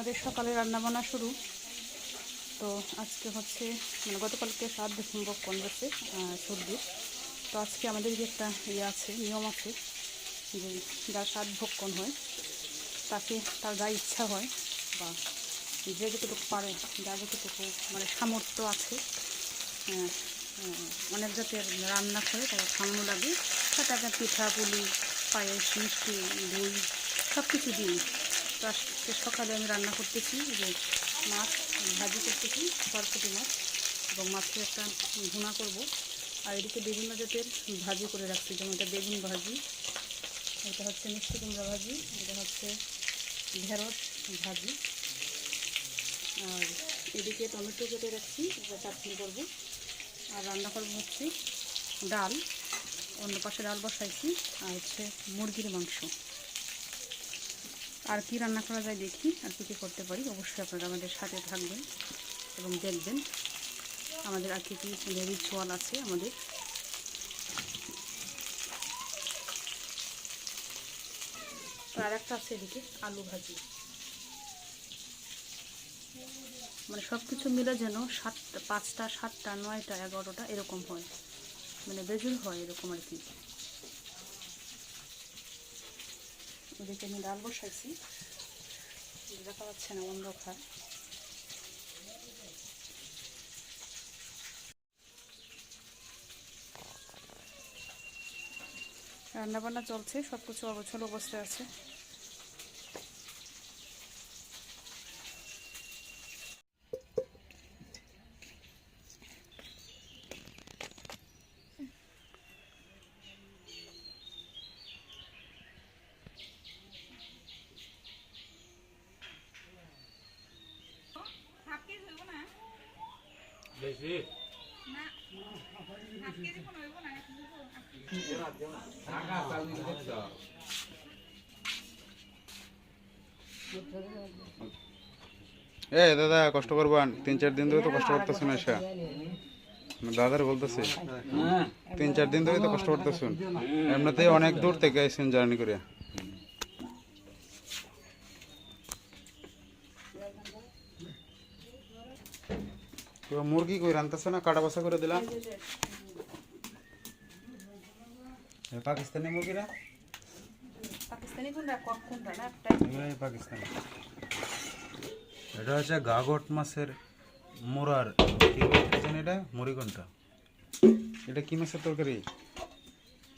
আমাদের সকালে রান্নাবান্না শুরু। তো আজকে হচ্ছে মানে গতকালকে সাত ডিসেম্বর কোন গেছে সর্দি। তো আজকে আমাদের যে একটা ইয়ে আছে, নিয়ম আছে যে যার সাত ভক্ষণ হয়, তাকে, তার যা ইচ্ছা হয় বা যে যতটুকু পারে, যা যতটুকু মানে সামর্থ্য আছে অনেক জাতের রান্না করে তাকে খাওয়ানো লাগে। তাকে পিঠা, পুলি, পায়েস, মিষ্টি, দই সব কিছু দিই তো আজকে সকালে আমি রান্না করতেছি যে মাছ, ভাজি করতেছি সরস্বতী মাছ এবং মাছের একটা ভুনা করব। আর এদিকে বিভিন্ন জাতের ভাজি করে রাখছি, যেমন এটা বেগুন ভাজি, এটা হচ্ছে মিষ্টি কুমড়া ভাজি, এটা হচ্ছে ঢেঁড়স ভাজি। আর এদিকে টমেটো কেটে রাখছি, এটা চাটনি করব। আর রান্না করব হচ্ছে ডাল, অন্য পাশে ডাল বসাইছি, আর হচ্ছে মুরগির মাংস। আর কি রান্না করা যায় দেখি আর কী কী করতে পারি। অবশ্যই আপনারা আমাদের সাথে থাকবেন এবং দেখবেন আমাদের আর কি কী রিচুয়াল আছে আমাদের। আর একটা আছে এদিকে, আলু ভাজি। মানে সব কিছু মিলে যেন সাতটা পাঁচটা, সাতটা, নয়টা, এগারোটা এরকম হয়। মানে বেজুর হয় এরকম আর কি। ওদিকে আমি ডাল বসাইছি। দেখা যাচ্ছে না অন্ধকার। রান্নাবান্না চলছে সব কিছু অবস্থায় আছে। বেশি। এ দাদা কষ্ট করবান তিন চার দিন ধরে তো কষ্ট করতেছুন এসা। দাদার বলতেছি তিন চার দিন ধরে তো কষ্ট করতেছুন। এমনিতেই অনেক দূর থেকে আইসেন জার্নি করে। তো মুরগি কই রান্তাছে না কাটা বাসা করে দিলাম। পাকিস্তানি মুরগিরা? পাকিস্তানি কোনটা কক কোনটা না পাকিস্তানি। এটা হচ্ছে গাগট মাছের মোরার। কি বলতেছেন এটা? মুড়ি এটা কি মাছের তরকারি?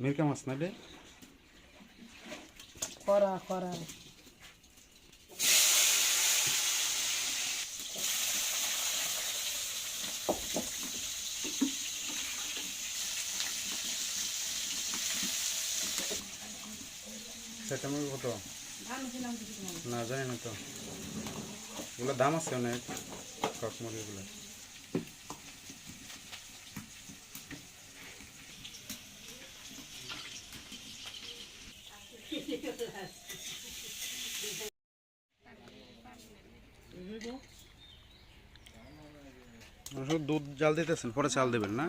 মিরকা মাছ না রে করা করা সেটা মুরগি কত? না জানি না তো। এগুলো দাম আছে অনেক কক মুরগিগুলো দুধ জাল দিতেছেন পরে চাল দেবেন না?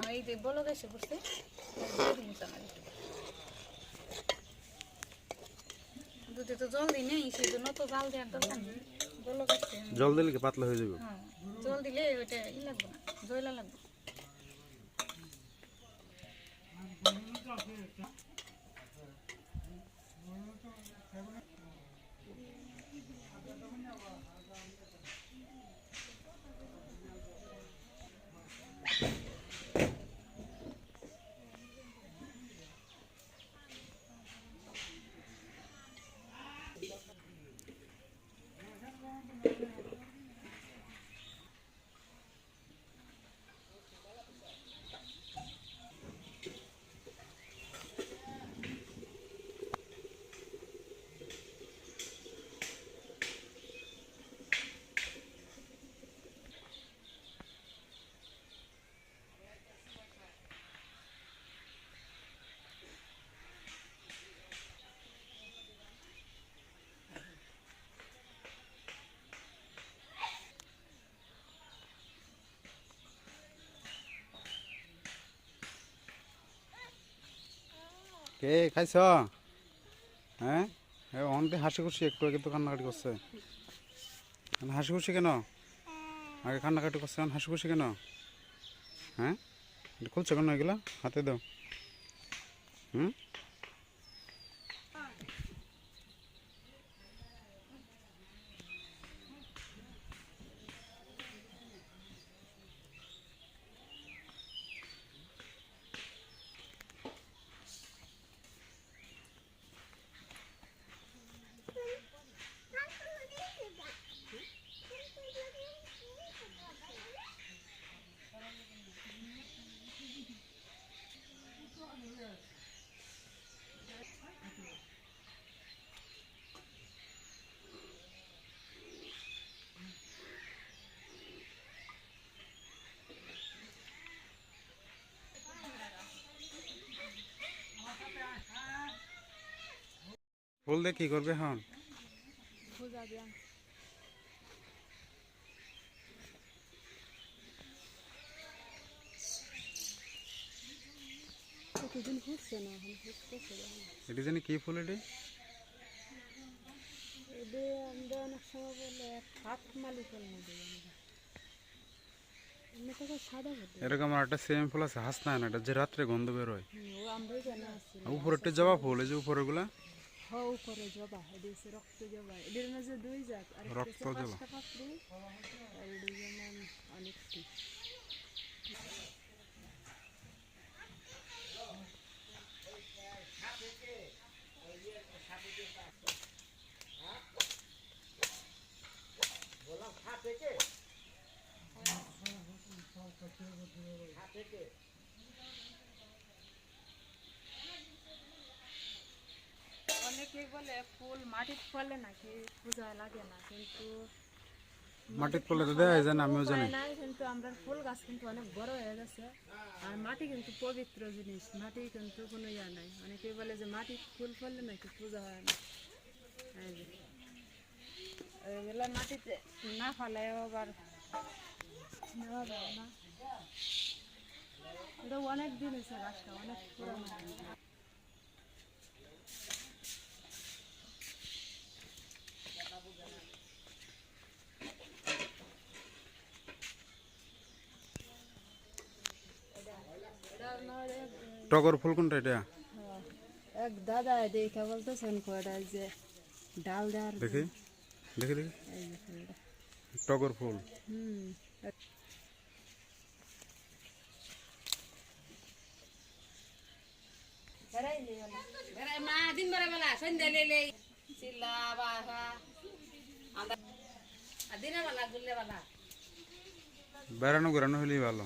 দুধে তো জল দিই নেই সেই জন্য তো জাল দেওয়ার দরকার নেই জল দিলে কি পাতলা হয়ে যাবে? হ্যাঁ জল দিলে ওইটা ই লাগবে না জয়লা লাগবে। কে খাইছ? হ্যাঁ অন্তে হাসি খুশি একটু আগে তো কান্নাকাটি করছে। হাসি খুশি কেন? আগে কান্নাকাটি করছে, এখন হাসি খুশি কেন হ্যাঁ খুলছে কেন এগুলো? হাতে দাও। হুম? ফুল দিয়ে কি করবে এখন? পূজা দিয়া কতদিন ঘুরছে না এখন? ঘুরতেছে এটি জানি কি ফুল এটি? আমরা অনেক সময় বলে হাত এরকম একটা সেম ফুল আছে হাস না এটা যে রাত্রে গন্ধ বেরোয়। উপরেরটা জবা ফুল এই যে উপরেগুলা হও করে জবা এদের হচ্ছে রক্ত জবা এদের মাঝে দুই জাত আর রক্ত জবা। আর এদের যেমন অনেকটি অনেকে বলে ফুল মাটির ফলে নাকি পূজা লাগে না কিন্তু মাটির ফুলে তো দেয় জানি আমিও জানি। কিন্তু আমরা ফুল গাছ কিন্তু অনেক বড় হয়ে গেছে। আর মাটি কিন্তু পবিত্র জিনিস মাটি কিন্তু কোনো ইয়া নাই। অনেকে বলে যে মাটি ফুল ফললে নাকি পূজা হয় না। এগুলো মাটিতে না ফেলায় আবার এটা অনেক দিন হয়েছে গাছটা অনেক পুরানো। টগর ফুল কোনটা এটা? হ্যাঁ, এক দাদা দেখে বলতেছেন কয়টা? যে ডাল দেওয়ার দেখি দেখি দেখি। টগর ফুল। হুম। মা দিন বেলা বেলা সন্ধ্যা লেলে চিল্লা বাসা দিনের বেলা গুললে বেলা। বেড়ানো ঘোরানো হলেই ভালো।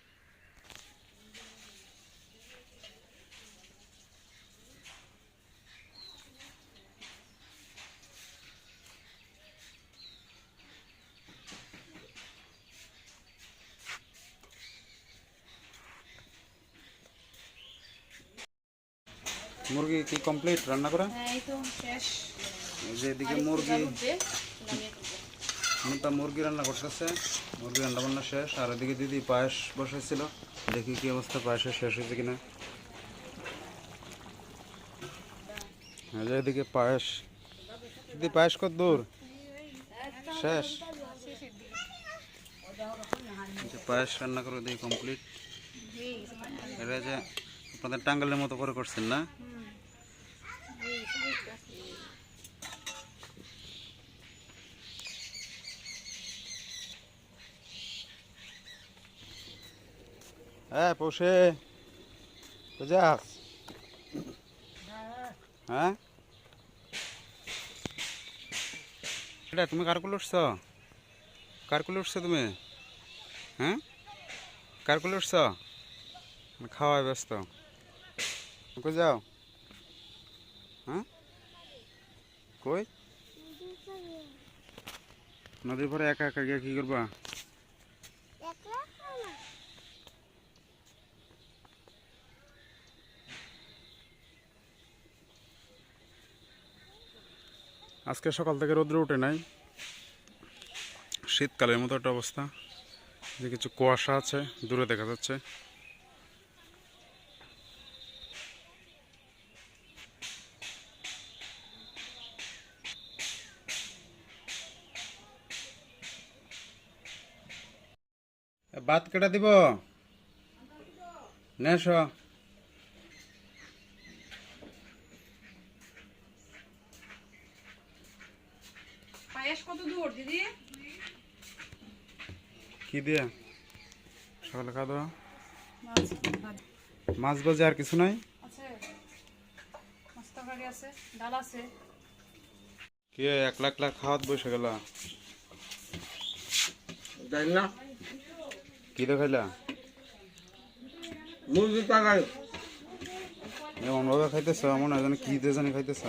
মুরগি কি কমপ্লিট রান্না করা? হ্যাঁ এই তো যে এদিকে মুরগি তা মুরগি রান্না করতেছে। মুরগি রান্না বান্না শেষ। আর এদিকে দিদি পায়েস বসাইছিল। দেখি কি অবস্থা পায়েসের শেষ হয়েছে কিনা। এদিকে পায়েস। দিদি পায়েস কত দূর? শেষ। পায়েস রান্না করে দিই কমপ্লিট এটা যে আপনাদের টাঙ্গালের মতো করে করছেন না? হ্যাঁ পৌষে। যাস হ্যাঁ? এটা তুমি কার কুলে উঠছ? কার কুলে উঠছো তুমি? হ্যাঁ? কার কুলে উঠছ? খাওয়ায় ব্যস্ত। যাও। হ্যাঁ? কই? নদীর পরে একা একা গিয়ে কি করবা? আজকে সকাল থেকে রোদ্র উঠে নাই। শীতকালের মতো একটা অবস্থা। যে কিছু কুয়াশা আছে দূরে দেখা যাচ্ছে। ভাত কেটে দিব? নেশ পায়েস কত দূর দিদি? কি দিয়ে? সকালে খাওয়া দাওয়া? মাছ ভাত। বাজে আর কিছু নাই? আছে। মাছ তরকারি আছে ডাল আছে। কি এক লাখ লাখ খাওয়াত বসে গেল? জানি না। কি দেখাইলা মুরগি তরকারি এমন ভাবে খাইতেছ মনে হয় যেন কি দিয়ে জানি খাইতেছ।